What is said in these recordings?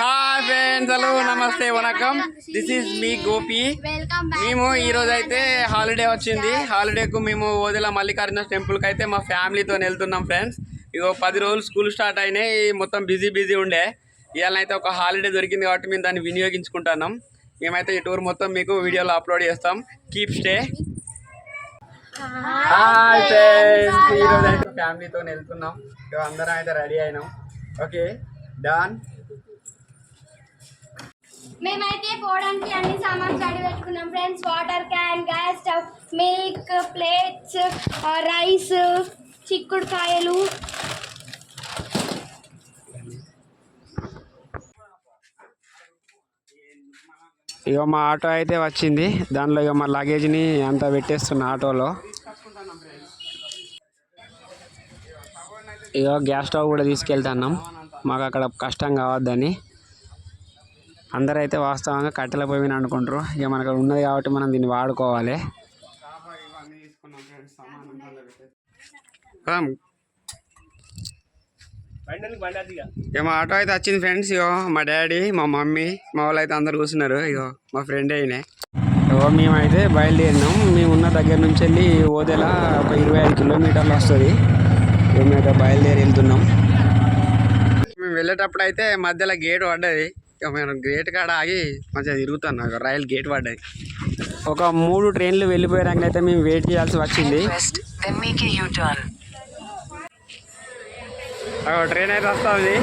Hi friends hello నమస్తే వనకం this is మీ గోపి మేము ఈ రోజు అయితే హాలిడే వచ్చింది. హాలిడేకు మేము ఓదెల మల్లికార్జున టెంపుల్కి అయితే మా ఫ్యామిలీతో వెళ్తున్నాం ఫ్రెండ్స్ ఇగో పది రోజులు స్కూల్ స్టార్ట్ అయినాయి. మొత్తం బిజీ బిజీ ఉండే. ఇవాళ అయితే ఒక హాలిడే దొరికింది కాబట్టి మేము దాన్ని వినియోగించుకుంటున్నాం. మేమైతే ఈ టూర్ మొత్తం మీకు వీడియోలో అప్లోడ్ చేస్తాం. కీప్ స్టే హాయ్ ఫ్రెండ్స్ ఈ రోజు అయితే ఫ్యామిలీతో వెళ్తున్నాం. అందరం అయితే రెడీ అయినాం. ఓకే డన్ మేమైతే పోవడానికి అన్ని సామాన్లు రెడీ పెట్టుకున్నాం. Friends water can gas stove milk plates rice చిక్కుడుకాయలు. ఇక మా ఆటో అయితే వచ్చింది. దానిలో ఇక మా లగేజ్ని అంతా పెట్టేస్తున్న ఆటోలో. ఇక గ్యాస్ స్టవ్ కూడా తీసుకెళ్తున్నాం. మాకు అక్కడ కష్టం కావద్దని. అందరైతే వాస్తవంగా కట్టెల పొయ్యి మీద అనుకుంటారు ఇక మనకు ఉన్నది కాబట్టి మనం దీన్ని వాడుకోవాలి. మా ఆటో అయితే వచ్చింది ఫ్రెండ్స్ ఇగో మా డాడీ మా మమ్మీ మా వాళ్ళు అయితే అందరు కూర్చున్నారు. ఇగో మా ఫ్రెండ్ అయినా ఇగో మేమైతే బయలుదేరినాం. మేము ఉన్న దగ్గర నుంచి వెళ్ళి ఓదెల ఒక ఇరవై ఐదు కిలోమీటర్లు వస్తుంది. ఇక మేము బయలుదేరి వెళ్తున్నాం. మేము వెళ్ళేటప్పుడు అయితే మధ్యలో గేట్ పడ్డది. ఇక మేము గేట్ కాడ ఆగి మంచిగా తిరుగుతున్నాం ఇక రైలు గేట్ పడ్డది ఒక మూడు ట్రైన్లు వెళ్ళిపోయాక అయితే మేము వెయిట్ చేయాల్సి వచ్చింది. ట్రైన్ అయితే వస్తుంది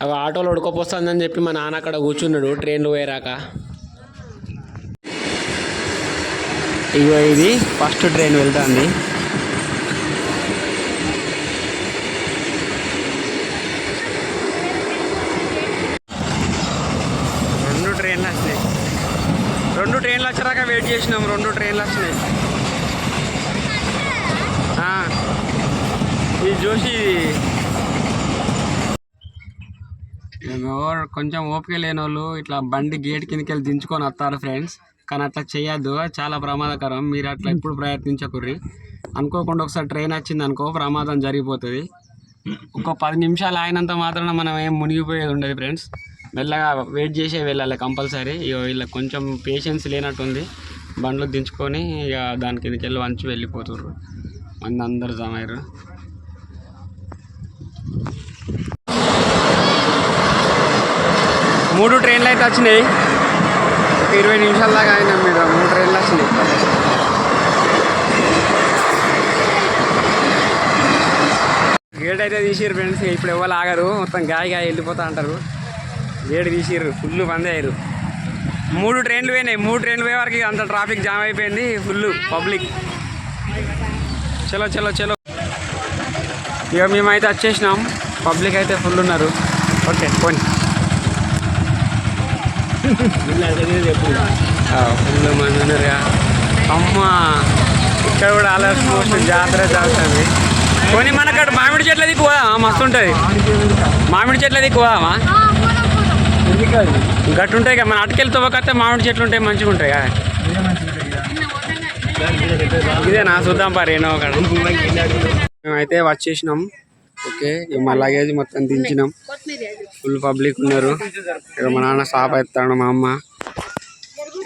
అవి ఆటోలో ఉడకపోస్తుందని చెప్పి మా నాన్న అక్కడ కూర్చున్నాడు ట్రైన్లు పోయారాక. ఇగో ఇది ఫస్ట్ ట్రైన్ వెళ్తుంది రెండు ట్రైన్లు వచ్చినాయి రెండు ట్రైన్లు వచ్చాక వెయిట్ చేసినాం రెండు ట్రైన్లు వచ్చినాయి ఆ, ఏమో కొంచెం ఓపిక లేని వాళ్ళు ఇట్లా బండి గేట్ కిందకి వెళ్ళి దించుకొని వస్తారు ఫ్రెండ్స్. కానీ అట్లా చేయొద్దు. చాలా ప్రమాదకరం. మీరు అట్లా ఎప్పుడు ప్రయత్నించకుర్రి. అనుకోకుండా ఒకసారి ట్రైన్ వచ్చింది అనుకో ప్రమాదం జరిగిపోతుంది. ఒక పది నిమిషాలు ఆగినంత మాత్రాన మనం ఏం మునిగిపోయేది ఉండదు ఫ్రెండ్స్. మెల్లగా వెయిట్ చేసే వెళ్ళాలి కంపల్సరీ. ఇక వీళ్ళకి కొంచెం పేషెన్స్ లేనట్టుంది. బండ్లు దించుకొని ఇక దాని కిందకి వెళ్ళి వంచి వెళ్ళిపోతుర్రు. మంది అందరు జమ మూడు ట్రైన్లు అయితే వచ్చినాయి. ఒక ఇరవై నిమిషాల దాకా అయినా మీరు మూడు ట్రైన్లు వచ్చినాయి. గేట్ అయితే తీసిర్రు ఫ్రెండ్స్ ఇప్పుడు ఎవరు ఆగరు. మొత్తం గాయ గాయ వెళ్ళిపోతా అంటారు. గేట్ తీసిర్రు ఫుల్ బంద్ అయ్యారు. మూడు ట్రైన్లు పోయినాయి. మూడు ట్రైన్లు పోయే వరకు అంత ట్రాఫిక్ జామ్ అయిపోయింది ఫుల్ పబ్లిక్ చలో చలో చలో. ఇక మేమైతే వచ్చేసినాం. పబ్లిక్ అయితే ఫుల్ ఉన్నారు. ఓకే పోనీ మంది ఉన్నారుగా అమ్మా ఇక్కడ కూడా అలర్ట్ మోస్ట్ జాతర జరుగుతుంది పోనీ మనక్కడ మామిడి చెట్ల దిక్కు పోదామా? మస్తు ఉంటుంది. మామిడి చెట్ల దిక్కు పోదామా? గట్టు ఉంటాయి కదా మన అటుకెళ్ళి తవ్వకస్తే మామిడి చెట్లు ఉంటాయి మంచిగా ఉంటాయి కదా. ఇదేనా? చూద్దాం పారేనో ఒకటి అక్కడ మేమైతే వచ్చేసినాం. ఓకే ఇక మా లగేజ్ మొత్తం దించినాం. ఫుల్ పబ్లిక్ ఉన్నారు. ఇక మా నాన్న షాప్ ఎత్తాడు మా అమ్మ.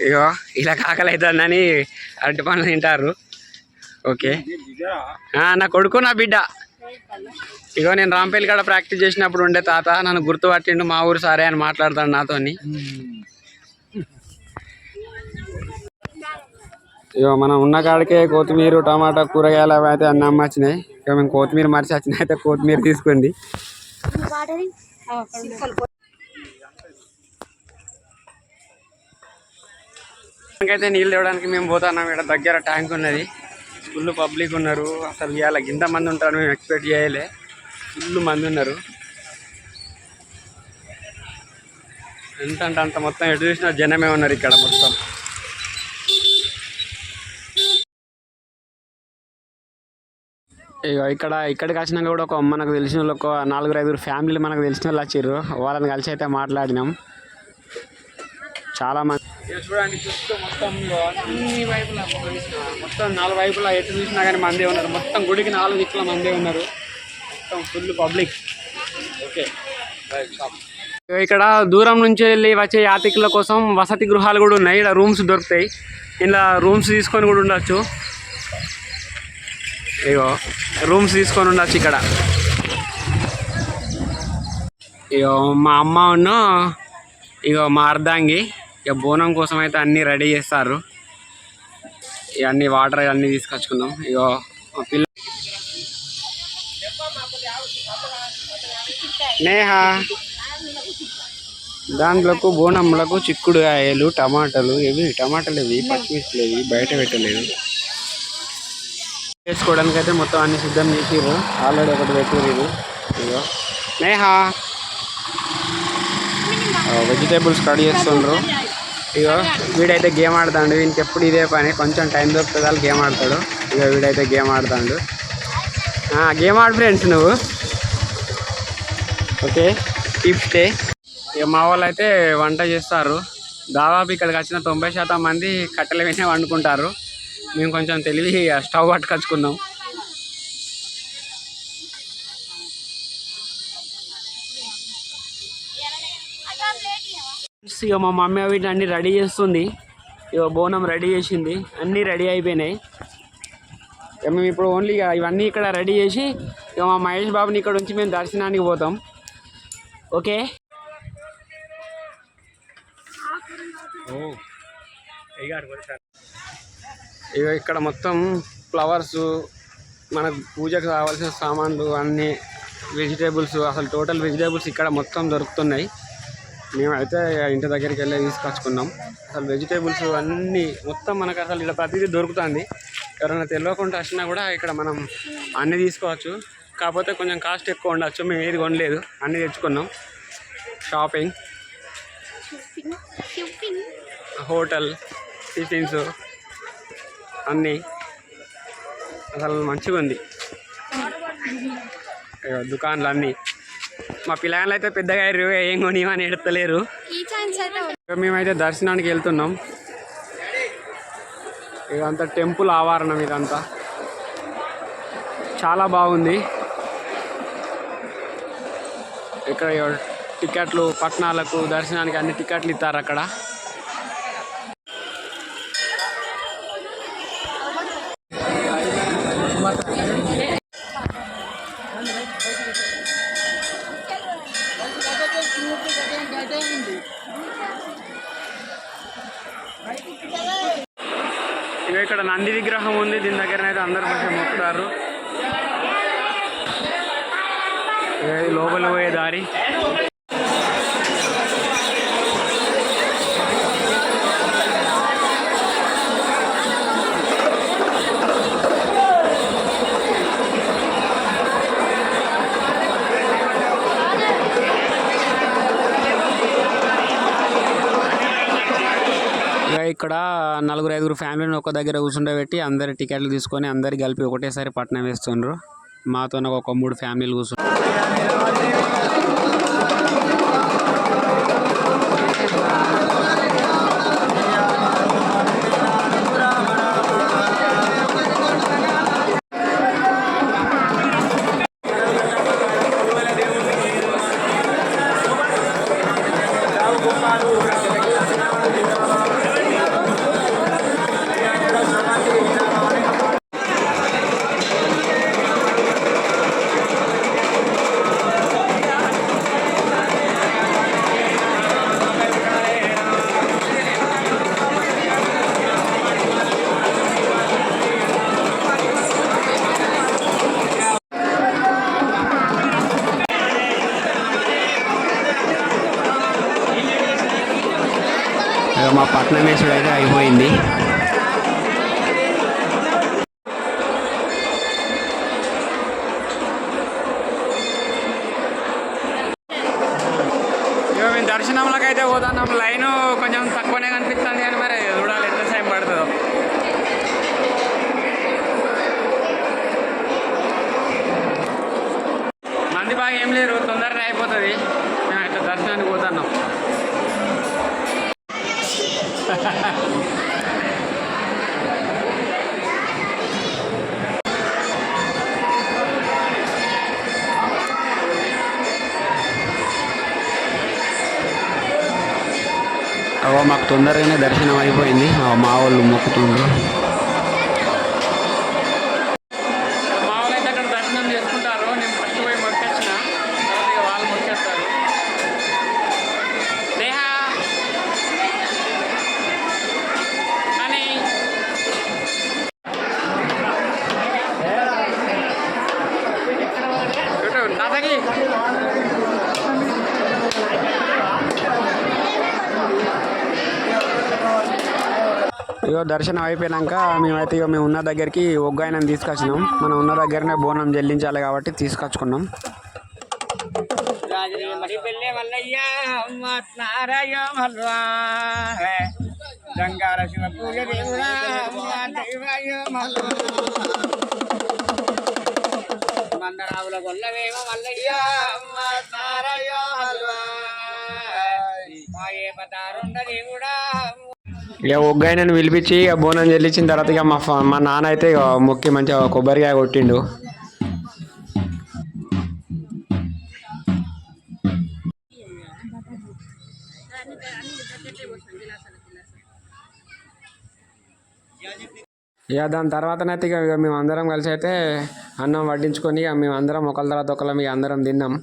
ఇక ఇలా కాకలు అవుతుందని అరటి పనులు తింటారు. ఓకే. నా కొడుకు నా బిడ్డ. ఇగో నేను రాంపల్లి కాడ ప్రాక్టీస్ చేసినప్పుడు ఉండే తాత నన్ను గుర్తుపట్టిండు మా ఊరు సరే అని మాట్లాడతాడు నాతోని. ఇగో మనం ఉన్న కాడికే కొత్తిమీర టమాటా కూరగాయలు అవి అయితే అన్నీ అమ్మచ్చినాయి. ఇక మేము కొత్తిమీర మరిచి వచ్చిన అయితే కొత్తిమీర తీసుకోండి. అయితే నీళ్ళు తేవడానికి మేము పోతున్నాం. ఇక్కడ దగ్గర ట్యాంక్ ఉన్నది. ఫుల్ పబ్లిక్ ఉన్నారు. అసలు ఇవాళ ఇంత మంది ఉంటారు మేము ఎక్స్పెక్ట్ చేయలే. ఫుల్ మంది ఉన్నారు. ఎంత అంటే అంత మొత్తం ఎటు చూసినా జనమే ఉన్నారు ఇక్కడ మొత్తం. ఇక ఇక్కడ ఇక్కడికి వచ్చినాక కూడా ఒక మనకు తెలిసిన వాళ్ళు ఒక నాలుగురు ఐదుగురు ఫ్యామిలీలు మనకు తెలిసిన వాళ్ళు వచ్చారు. వాళ్ళని కలిసి అయితే మాట్లాడినాం. చాలా మంది. చూడండి మొత్తం అన్ని వైపులా మొత్తం నాలుగు వైపులా ఎటు చూసినా కానీ మందే ఉన్నారు. మొత్తం గుడికి నాలుగు దిక్కుల మందే ఉన్నారు. మొత్తం ఫుల్ పబ్లిక్ ఓకే. ఇక్కడ దూరం నుంచి వెళ్ళి వచ్చే యాత్రికుల కోసం వసతి గృహాలు కూడా ఉన్నాయి. ఇక్కడ రూమ్స్ దొరుకుతాయి. ఇలా రూమ్స్ తీసుకొని కూడా ఉండొచ్చు. ఇగో రూమ్స్ తీసుకొని ఉండొచ్చు ఇక్కడ. ఇగో మా అమ్మ ఉన్న ఇగో మా అర్ధాంగి ఇక బోనం కోసం అయితే అన్నీ రెడీ చేస్తారు. ఇవన్నీ వాటర్ అన్నీ తీసుకొచ్చుకున్నాం ఇగో మా పిల్ల నేహ దాంట్లోకి బోనములకు చిక్కుడుకాయలు టమాటాలు ఇవి టమాటాలు ఇవి పచ్చిమిర్చిలు ఇవి బయట పెట్టలేదు. చేసుకోవడానికి అయితే మొత్తం అన్ని సిద్ధం చేసిర్రు. ఆల్రెడీ ఒకటి పెట్టారు ఇది ఇదిగో నేహా వెజిటేబుల్స్ కట్ చేస్తుండ్రు. ఇగో వీడైతే గేమ్ ఆడతాడు. వీనికి ఎప్పుడు ఇదే పని. కొంచెం టైం దొరుకుతుంది వాళ్ళు గేమ్ ఆడతాడు. ఇగో వీడైతే గేమ్ ఆడతాడు. గేమ్ ఆడు ఫ్రెండ్స్ నువ్వు. ఓకే. కీప్ స్టే ఇక మా వాళ్ళు అయితే వంట చేస్తారు. దాదాపు ఇక్కడికి వచ్చిన తొంభై శాతం మంది కట్టెల మీద వండుకుంటారు. మేము కొంచెం తెలివి స్టవ్ పట్టుకొచ్చుకున్నాం. ఇక మా మమ్మీ వీటిని అన్ని రెడీ చేస్తుంది. ఇక బోనం రెడీ చేసింది. అన్నీ రెడీ అయిపోయినాయి. ఇక మేము ఇప్పుడు ఓన్లీ ఇక ఇవన్నీ ఇక్కడ రెడీ చేసి ఇక మా మహేష్ బాబుని ఇక్కడ ఉంచి మేము దర్శనానికి పోతాం. ఓకే? ఇక ఇక్కడ మొత్తం ఫ్లవర్స్ మన పూజకు కావాల్సిన సామాన్లు అన్నీ వెజిటేబుల్స్ అసలు టోటల్ వెజిటేబుల్స్ ఇక్కడ మొత్తం దొరుకుతున్నాయి. మేమైతే ఇంటి దగ్గరికి వెళ్ళి తీసుకొచ్చుకున్నాం. అసలు వెజిటేబుల్స్ అన్నీ మొత్తం మనకు అసలు ఇక్కడ ప్రతిదీ దొరుకుతుంది. ఎవరైనా తెలియకుండా వచ్చినా కూడా ఇక్కడ మనం అన్నీ తీసుకోవచ్చు. కాకపోతే కొంచెం కాస్ట్ ఎక్కువ ఉండొచ్చు మేము ఏది కొనలేదు అన్నీ తెచ్చుకున్నాం. షాపింగ్. Hotel tiffins. అన్నీ. అసలు మంచిగా ఉంది. ఇగో దుకాణాలు అన్నీ. మా పిల్లగాళ్ళు అయితే పెద్దగా అయ్యారు ఏం కొనివని ఎడతలేరు మేమైతే దర్శనానికి వెళ్తున్నాం. ఇదంతా టెంపుల్ ఆవరణం ఇదంతా. చాలా బాగుంది. ఇక్కడ టికెట్లు పట్టణాలకు దర్శనానికి అన్ని టికెట్లు ఇస్తారు అక్కడ. ఇక ఇక్కడ నంది విగ్రహం ఉంది దీని దగ్గర అయితే అందరు కొంచెం మొక్కుతారు. లోపల పోయే దారి. ఇక్కడ నలుగురు ఐదుగురు ఫ్యామిలీని ఒక దగ్గర కూర్చుండబెట్టి అందరి టికెట్లు తీసుకొని అందరికి కలిపి ఒకటేసారి పట్నం వేస్తుండ్రు. మాతో ఒక మూడు ఫ్యామిలీలు కూర్చుంటారు మా పట్నం వేసుడు అయితే అయిపోయింది. మాకు తొందరగానే దర్శనం అయిపోయింది. మా వాళ్ళు మొక్కుతుండ్రు. ఇగో దర్శనం అయిపోయినాక మేమైతే ఇక మేము ఉన్న దగ్గరికి ఒగ్గాయనం తీసుకొచ్చినాం. మనం ఉన్న దగ్గరనే బోనం చెల్లించాలి కాబట్టి తీసుకొచ్చుకున్నాం. మల్లయ్య గంగార శివ పూజ దేవుడా మందరావుల మల్లయ్య మాయే దేవుడా ఇక ఒగ్గాయనని పిలిపించి ఇక బోనం చెల్లించిన తర్వాత ఇక మా మా నాన్న అయితే ఇక మొక్కి మంచిగా కొబ్బరికాయ కొట్టిండు. ఇక దాని తర్వాతనైతే ఇక ఇక మేము అందరం కలిసి అయితే అన్నం వడ్డించుకొని ఇక మేము అందరం ఒకళ్ళ తర్వాత ఒకళ్ళం ఇక అందరం తిన్నాం.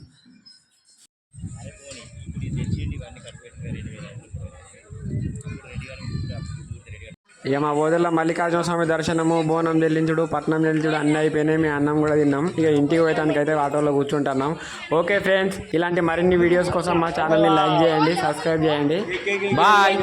ఇక మా బోధల్లో మల్లికార్జున స్వామి దర్శనము బోనం చెల్లించుడు పట్నం చెల్లించుడు అన్నీ అయిపోయినాయి మేము అన్నం కూడా తిన్నాం. ఇక ఇంటికి పోయటానికి అయితే ఆటోలో కూర్చుంటున్నాం. ఓకే ఫ్రెండ్స్ ఇలాంటి మరిన్ని వీడియోస్ కోసం మా ఛానల్ని లైక్ చేయండి సబ్స్క్రైబ్ చేయండి. బాయ్.